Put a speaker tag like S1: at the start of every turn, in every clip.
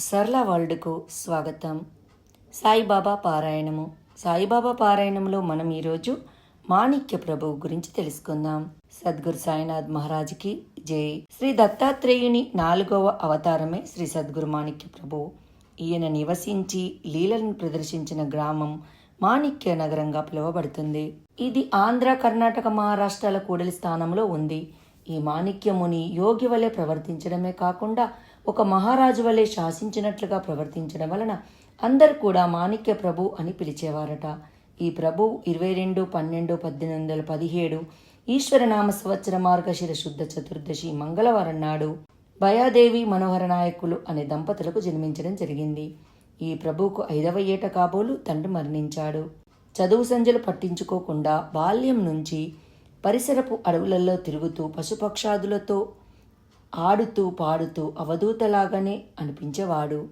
S1: సరళ వరల్డ్కు స్వాగతం. సాయిబాబా పారాయణము. సాయిబాబా పారాయణంలో మనం ఈరోజు మాణిక్య ప్రభువు గురించి తెలుసుకుందాం. సద్గురు సాయినాథ్ మహారాజ్కి జై. శ్రీ దత్తాత్రేయుని నాలుగవ అవతారమే శ్రీ సద్గురు మాణిక్య ప్రభువు. ఈయన నివసించి లీలలను ప్రదర్శించిన గ్రామం మాణిక్య నగరంగా పిలువబడుతుంది. ఇది ఆంధ్ర కర్ణాటక మహారాష్ట్రాల కూడలి స్థానంలో ఉంది. ఈ మాణిక్యముని యోగి వలె ప్రవర్తించడమే కాకుండా ఒక మహారాజు వలె శాసించినట్లుగా ప్రవర్తించడం వలన అందరు కూడా మాణిక్య ప్రభు అని పిలిచేవారట. ఈ ప్రభు ఇరవై రెండు పన్నెండు పద్దెనిమిది వందల పదిహేడు ఈశ్వరనామ సంవత్సర మార్గశిర శుద్ధ చతుర్దశి మంగళవారం నాడు భయాదేవి మనోహర నాయకులు అనే దంపతులకు జన్మించడం జరిగింది. ఈ ప్రభువుకు ఐదవ ఏట కాబోలు తండ్రి మరణించాడు. చదువు సంజలు పట్టించుకోకుండా బాల్యం నుంచి పరిసరపు అడవులలో తిరుగుతూ పశుపక్షాదులతో ఆడుతూ పాడుతూ అవధూతలాగానే అనిపించేవాడు.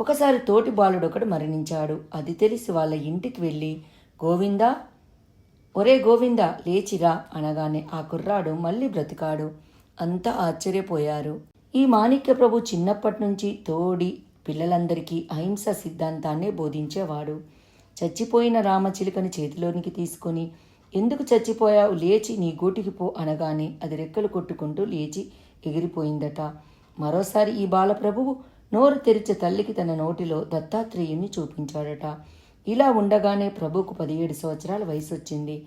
S1: ఒకసారి తోటి బాలుడొకడు మరణించాడు. అది తెలిసి వాళ్ళ ఇంటికి వెళ్ళి గోవిందా? ఒరే గోవిందా లేచిరా అనగానే ఆ కుర్రాడు మళ్ళీ బ్రతికాడు. అంతా ఆశ్చర్యపోయారు. ఈ మాణిక్య ప్రభు చిన్నప్పటి నుంచి తోడి పిల్లలందరికీ అహింస సిద్ధాంతాన్నే బోధించేవాడు. చచ్చిపోయిన రామచిలుకని చేతిలోనికి తీసుకొని ఎందుకు చచ్చిపోయావు? లేచి నీ గూటికి పో అనగానే అది రెక్కలు కొట్టుకుంటూ లేచి ఎగిరిపోయిందట. మరోసారి ఈ బాలప్రభువు నోరు తెరిచే తల్లికి తన నోటిలో దత్తాత్రేయుణ్ణి చూపించాడట. ఇలా ఉండగానే ప్రభుకు పదిహేడు సంవత్సరాల వయసు వచ్చింది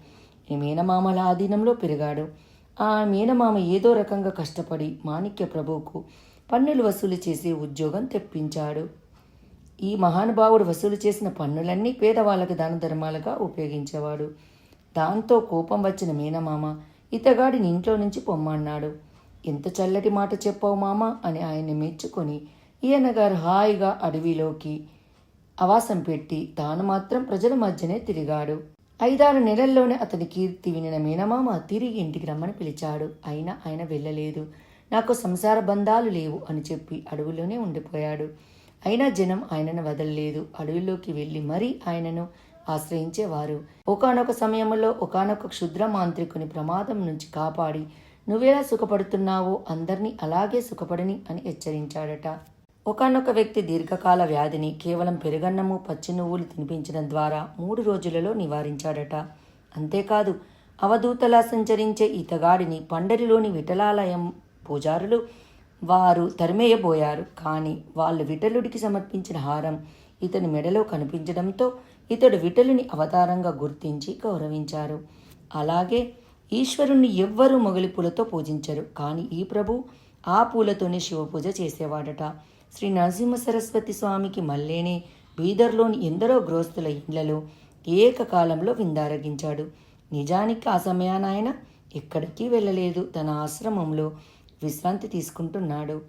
S1: ఈ మేనమామల ఆధీనంలో పెరిగాడు. ఆ మేనమామ ఏదో రకంగా కష్టపడి మాణిక్య ప్రభువుకు పన్నులు వసూలు చేసే ఉద్యోగం తెప్పించాడు. ఈ మహానుభావుడు వసూలు చేసిన పన్నులన్నీ పేదవాళ్ళకి దాన ధర్మాలుగా ఉపయోగించేవాడు. దాంతో కోపం వచ్చిన మీనమామ ఇతగాడిని ఇంట్లో నుంచి పొమ్మన్నాడు. ఎంత చల్లటి మాట చెప్పావు మామ అని ఆయన్ని మెచ్చుకొని ఈయనగారు హాయిగా అడవిలోకి అవాసం పెట్టి తాను మాత్రం ప్రజల మధ్యనే తిరిగాడు. ఐదారు నెలల్లోనే అతని కీర్తి వినిన మీనమామ తిరిగి ఇంటికి రమ్మని పిలిచాడు. అయినా ఆయన వెళ్ళలేదు. నాకు సంసార బంధాలు లేవు అని చెప్పి అడవిలోనే ఉండిపోయాడు. అయినా జనం ఆయనను వదలలేదు. అడవిలోకి వెళ్ళి మరీ ఆయనను ఆశ్రయించేవారు. ఒకనొక సమయంలో ఒకనొక క్షుద్ర మాంత్రికుని ప్రమాదం నుంచి కాపాడి నువ్వెలా సుఖపడుతున్నావో అందరినీ అలాగే సుఖపడని అని హెచ్చరించాడట. ఒకనొక వ్యక్తి దీర్ఘకాల వ్యాధిని కేవలం పెరుగన్నము పచ్చి నువ్వులు తినిపించడం ద్వారా మూడు రోజులలో నివారించాడట. అంతేకాదు అవధూతలా సంచరించే ఈతగాడిని పండరిలోని విఠలాలయం పూజారులు వారు తరిమేయబోయారు. కానీ వాళ్ళు విఠలుడికి సమర్పించిన హారం ఇతని మెడలో కనిపించడంతో ఇతడు విఠలుని అవతారంగా గుర్తించి గౌరవించారు. అలాగే ఈశ్వరుణ్ణి ఎవ్వరూ మొగలి పూలతో పూజించరు. కానీ ఈ ప్రభు ఆ పూలతోనే శివపూజ చేసేవాడట. శ్రీ నరసింహ సరస్వతి స్వామికి మల్లేనే బీదర్లోని ఎందరో గృహస్థుల ఇండ్లలో ఏకకాలంలో విందారగించాడు. నిజానికి ఆ సమయాన ఆయన ఎక్కడికి వెళ్ళలేదు. తన ఆశ్రమంలో విశ్రాంతి తీసుకుంటున్నాడు.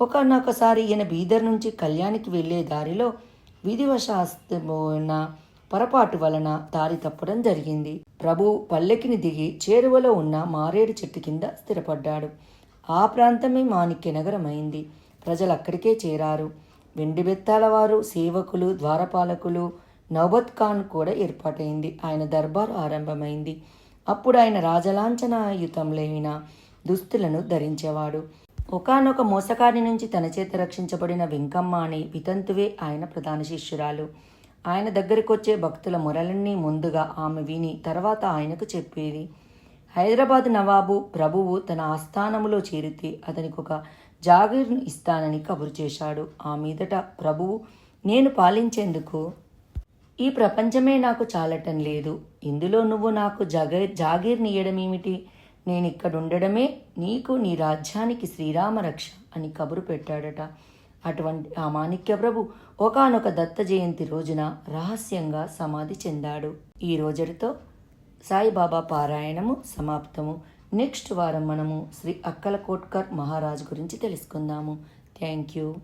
S1: ఒకనొకసారి ఈయన బీదర్ నుంచి కళ్యాణికి వెళ్ళే దారిలో విధివశాస్తమైన పొరపాటు వలన దారి తప్పడం జరిగింది. ప్రభు పల్లెకిని దిగి చేరువలో ఉన్న మారేడు చెట్టు కింద స్థిరపడ్డాడు. ఆ ప్రాంతమే మాణిక్య నగరమైంది. అయింది ప్రజలు అక్కడికే చేరారు. వెండి బెత్తాల వారు సేవకులు ద్వారపాలకులు నౌబత్ ఖాన్ కూడా ఏర్పాటైంది. ఆయన దర్బార్ ఆరంభమైంది. అప్పుడు ఆయన రాజలాంఛనాయుతంలైన దుస్తులను ధరించేవాడు. ఒకనొక మోసకారి నుంచి తన చేత రక్షించబడిన వెంకమ్మ అనే వితంతువే ఆయన ప్రధాన శిష్యురాలు. ఆయన దగ్గరికి వచ్చే భక్తుల మొరలన్నీ ముందుగా ఆమె విని తర్వాత ఆయనకు చెప్పేది. హైదరాబాద్ నవాబు ప్రభువు తన ఆస్థానములో చేరితే అతనికి ఒక జాగీర్ను ఇస్తానని కబురు చేశాడు. ఆ మీదట ప్రభువు నేను పాలించేందుకు? ఈ ప్రపంచమే నాకు చాలటం లేదు. ఇందులో నువ్వు నాకు జగ ఏమిటి నేను ఇక్కడ ఉండడమే నీకు నీ రాజ్యానికి శ్రీరామ రక్ష అని కబురు పెట్టాడట. అటువంటి ఆ మాణిక్య ప్రభు ఒకనొక దత్త జయంతి రోజున రహస్యంగా సమాధి చెందాడు. ఈ రోజుతో సాయిబాబా పారాయణము సమాప్తము. నెక్స్ట్ వారం మనము శ్రీ అక్కలకోట్కర్ మహారాజ్ గురించి తెలుసుకుందాము. Thank you.